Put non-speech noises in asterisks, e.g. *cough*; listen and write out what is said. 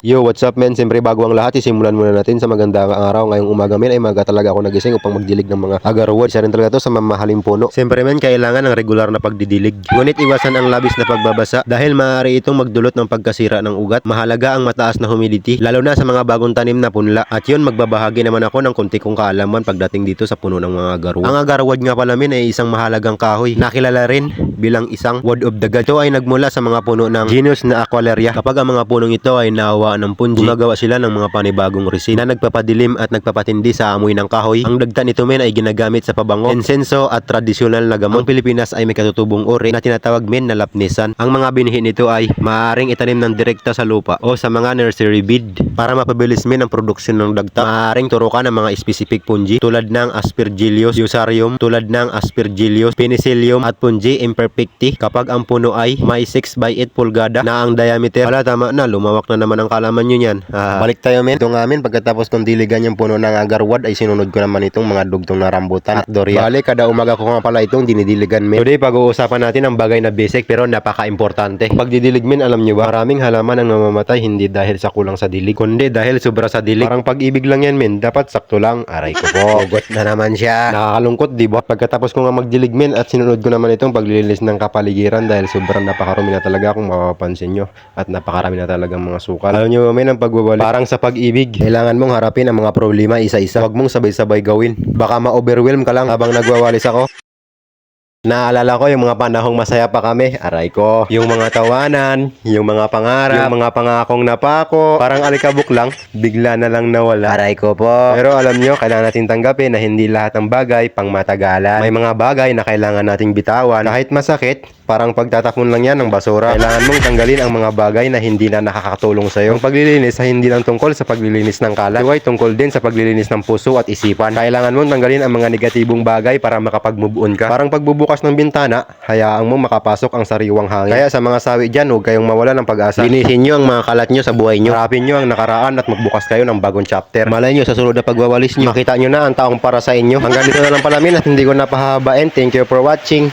Yo, what's up men? Siyempre bago ang lahat, isimulan muna natin sa magandang araw. Ngayong umaga men ay maga talaga ako nagising upang magdilig ng mga agarwood. Isa rin talaga to sa mamahaling puno. Siyempre men, kailangan ng regular na pagdidilig. Ngunit iwasan ang labis na pagbabasa dahil maaari itong magdulot ng pagkasira ng ugat. Mahalaga ang mataas na humidity, lalo na sa mga bagong tanim na punla. At yun, magbabahagi naman ako ng kunti kong kaalaman pagdating dito sa puno ng mga agarwood. Ang agarwood nga pala men ay isang mahalagang kahoy. Nakilala rin bilang isang word of the god. Ito ay nagmula sa mga puno ng genus na Aqualeria. Kapag ang mga punong ito ay nawa ng punji, gumagawa sila ng mga panibagong resin na nagpapadilim at nagpapatindi sa amoy ng kahoy. Ang dagta nito men ay ginagamit sa pabango, insenso at tradisyonal na gamot. Ang Pilipinas ay may katutubong uri na tinatawag men na lapnisan. Ang mga binhi nito ay maaaring itanim ng direkta sa lupa o sa mga nursery bed para mapabilis men ang produksyon ng dagta. Maaaring turukan ng mga specific punji tulad ng Aspergillus fusarium, tulad ng Aspergillus penicillium at punji imperfecti kapag ang puno ay may 6 by 8 pulgada na ang diameter. Wala tama na, lumawak na naman ang kalaman nyo yan. Ah, balik tayo men. Ito nga men, pagkatapos kong diligan yung puno ng agarwad ay sinunod ko naman itong mga dugtong na rambutan at durian. Balik, kada umaga ko nga pala itong dinidiligan men. Today pag-uusapan natin ang bagay na basic pero napaka-importante. Pagdidilig men, alam nyo ba, maraming halaman ang namamatay hindi dahil sa kulang sa dilig, kundi dahil sobra sa dilig. Parang pag-ibig lang yan men, dapat sakto lang. Aray ko po, *laughs* ugot na naman siya. Nakakalungkot, di ba? Pagkatapos ko nga magdilig men at sinunod ko naman itong paglilinis ng kapaligiran dahil sobrang napakarumi na talaga kung mapapansin nyo at napakarami na talagang mga sukal. Alam nyo men, ang pagbabalik, parang sa pag-ibig, kailangan mong harapin ang mga problema isa-isa. Huwag mong sabay-sabay gawin. Baka ma-overwhelm ka lang habang nagwawalis ako. Naalala ko yung mga panahong masaya pa kami. Aray ko. Yung mga tawanan, yung mga pangarap, yung mga pangakong napako. Parang alikabok lang. Bigla na lang nawala. Aray ko po. Pero alam nyo, kailangan natin tanggapin na hindi lahat ng bagay pang matagalan. May mga bagay na kailangan nating bitawan. Kahit masakit, parang pagtatapon lang yan ng basura. Kailangan mong tanggalin ang mga bagay na hindi na nakakatulong sa'yo. Ang paglilinis ay hindi lang tungkol sa paglilinis ng kalat. Ito ay tungkol din sa paglilinis ng puso at isipan. Kailangan mong tanggalin ang mga negatibong bagay para makapag-move on ka. Parang pagbubukas ng bintana, hayaan mo makapasok ang sariwang hangin. Kaya sa mga sawi dyan, huwag kayong mawala ng pag-asa. Linisin nyo ang mga kalat nyo sa buhay nyo. Harapin nyo ang nakaraan at magbukas kayo ng bagong chapter. Malay nyo sa sunod na pagwawalis nyo. Makita nyo na ang taong para sa inyo. Hanggang dito na lang pala min at hindi ko napahabain. Thank you for watching.